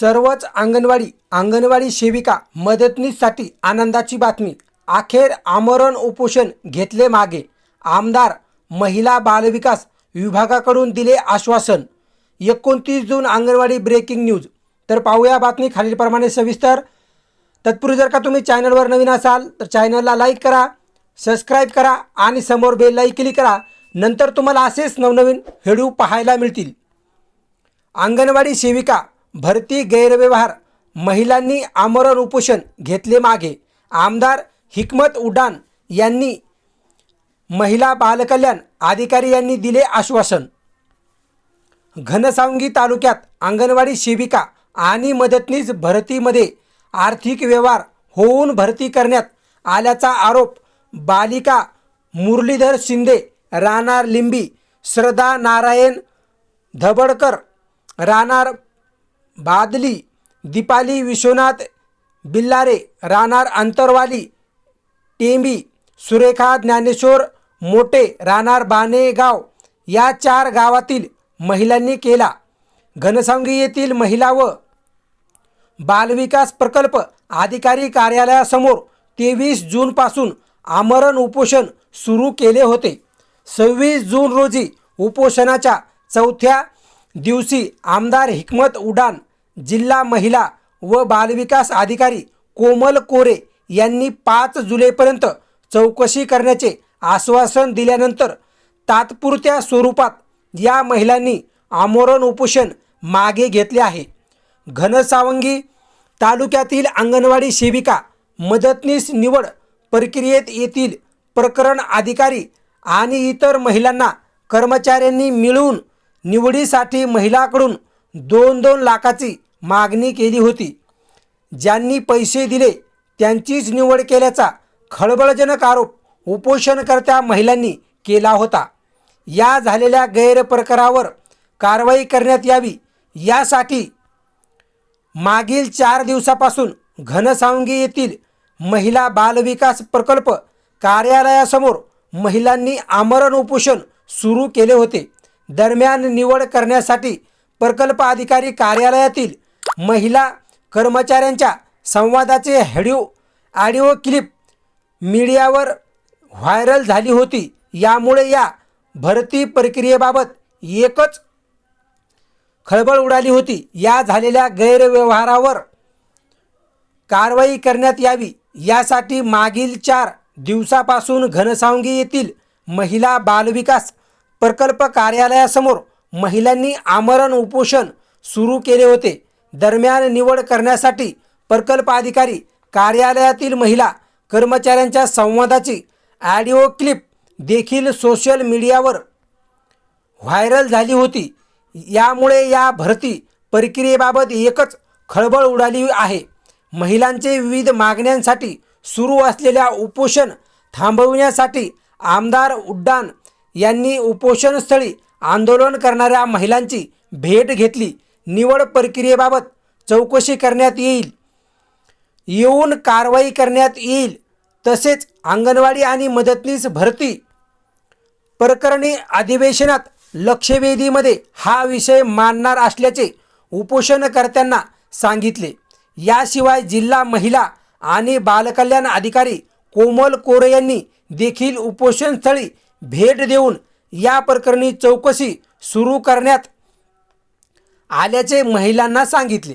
सर्वच अंगणवाडी अंगणवाडी सेविका मदतनीससाठी आनंदाची बातमी. अखेर आमरण उपोषण घेतले मागे. आमदार महिला बालविकास विभागाकडून दिले आश्वासन. एकोणतीस जून अंगणवाडी ब्रेकिंग न्यूज तर पाहूया बातमी खालीलप्रमाणे सविस्तर. तत्पूर्वी जर का तुम्ही चॅनलवर नवीन असाल तर चॅनलला लाईक करा सबस्क्राईब करा आणि समोर बेललाही क्लिक करा. नंतर तुम्हाला असेच नवनवीन व्हिडिओ पाहायला मिळतील. अंगणवाडी सेविका भरती गैरव्यवहार महिलांनी आमरण उपोषण घेतले मागे. आमदार हिकमत उड्डाण यांनी महिला बालकल्याण अधिकारी यांनी दिले आश्वासन. घनसावंगी तालुक्यात अंगणवाडी सेविका आणि मदतनीस भरतीमध्ये आर्थिक व्यवहार होऊन भरती करण्यात आल्याचा आरोप बालिका मुरलीधर शिंदे राहणार लिंबी श्रद्धा नारायण धबडकर राहणार बादली दीपाली विश्वनाथ बिल्लारे राहणार अंतरवाली टेंबी सुरेखा ज्ञानेश्वर मोटे राहणार बानेगाव या चार गावातील महिलांनी केला. घनसावंगी येथील महिला व बालविकास प्रकल्प अधिकारी कार्यालयासमोर तेवीस जूनपासून आमरण उपोषण सुरू केले होते. सव्वीस जून रोजी उपोषणाच्या चौथ्या दिवशी आमदार हिकमत उडान जिल्हा महिला व बालविकास अधिकारी कोमल कोरे यांनी पाच जुलैपर्यंत चौकशी करण्याचे आश्वासन दिल्यानंतर तात्पुरत्या स्वरूपात या महिलांनी आमोरण उपोषण मागे घेतले आहे. घनसावंगी तालुक्यातील अंगणवाडी सेविका मदतनीस निवड प्रक्रियेत येथील प्रकरण अधिकारी आणि इतर महिलांना कर्मचाऱ्यांनी मिळून निवडीसाठी महिलाकडून दोन दोन लाखाची मागणी केली होती. ज्यांनी पैसे दिले त्यांचीच निवड केल्याचा खळबळजनक आरोप उपोषणकर्त्या महिलांनी केला होता. या झालेल्या गैरप्रकारावर कारवाई करण्यात यावी यासाठी मागील चार दिवसापासून घनसावंगी येथील महिला बालविकास प्रकल्प कार्यालयासमोर महिलांनी आमरण उपोषण सुरू केले होते. दरम्यान निवड करण्यासाठी प्रकल्प अधिकारी कार्यालयातील महिला कर्मचाऱ्यांच्या संवादाचे हेडिओ ऑडिओ क्लिप मीडियावर व्हायरल झाली होती. यामुळे या भरती प्रक्रियेबाबत एकच खळबळ उडाली होती. या झालेल्या गैरव्यवहारावर कारवाई करण्यात यावी. यासाठी मागील चार दिवसापासून घनसावंगी येथील महिला बालविकास प्रकल्प कार्यालयासमोर महिलांनी आमरण उपोषण सुरू केले होते. दरम्यान निवड करण्यासाठी प्रकल्प अधिकारी कार्यालयातील महिला कर्मचाऱ्यांच्या संवादाची ऑडिओ क्लिप देखील सोशल मीडियावर व्हायरल झाली होती. यामुळे या भरती प्रक्रियेबाबत एकच खळबळ उडाली आहे. महिलांचे विविध मागण्यांसाठी सुरू असलेल्या उपोषण थांबविण्यासाठी आमदार उड्डाण यांनी उपोषणस्थळी आंदोलन करणाऱ्या महिलांची भेट घेतली. निवड प्रक्रियेबाबत चौकशी करण्यात येईल. येऊन कारवाई करण्यात येईल. तसेच अंगणवाडी आणि मदतनीस भरती प्रकरणी अधिवेशनात लक्षवेधीमध्ये हा विषय मांडणार असल्याचे उपोषणकर्त्यांना सांगितले. याशिवाय जिल्हा महिला आणि बालकल्याण अधिकारी कोमल कोरे यांनी देखील उपोषणस्थळी भेट देऊन या प्रकरणी चौकशी सुरू करण्यात आल्याचे महिलांना सांगितले.